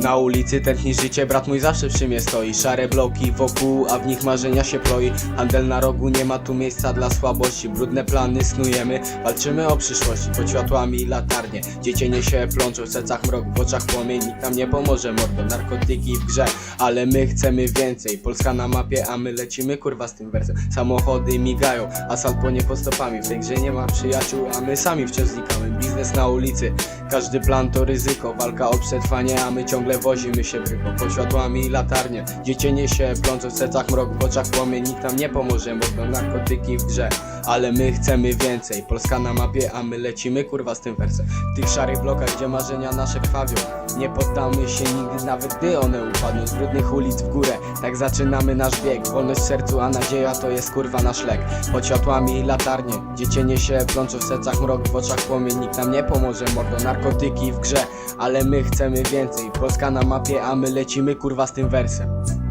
Na ulicy tętni życie, brat mój zawsze przy mnie stoi. Szare bloki wokół, a w nich marzenia się ploi. Handel na rogu, nie ma tu miejsca dla słabości. Brudne plany snujemy, walczymy o przyszłości. Pod światłami latarnie, dziecienie się plączą W sercach mrok, w oczach płomień, nikt nam nie pomoże mordo. Narkotyki w grze, ale my chcemy więcej. Polska na mapie, a my lecimy kurwa z tym wersem. Samochody migają, asfalt płonie pod stopami. W tej grze nie ma przyjaciół, a my sami wciąż znikamy. Biznes na ulicy, każdy plan to ryzyko Walka o przetrwanie, a my ciągle wozimy się bryką Pod światłami latarnie, dziecienie się plączą W sercach mrok, w oczach płomień Nikt nam nie pomoże, bo narkotyki w grze. Ale my chcemy więcej Polska na mapie, a my lecimy kurwa z tym wersem. W tych szarych blokach, gdzie marzenia nasze krwawią Nie poddamy się nigdy, nawet gdy one upadną. Z brudnych ulic w górę, tak zaczynamy nasz bieg. Wolność w sercu, a nadzieja to jest kurwa nasz lek. Pod światłami latarnie, dziecienie się plączą w sercach mrok, w oczach płomień Nikt nam nie pomoże, mordo, narkotyki w grze Ale my chcemy więcej. Polska na mapie, a my lecimy kurwa z tym wersem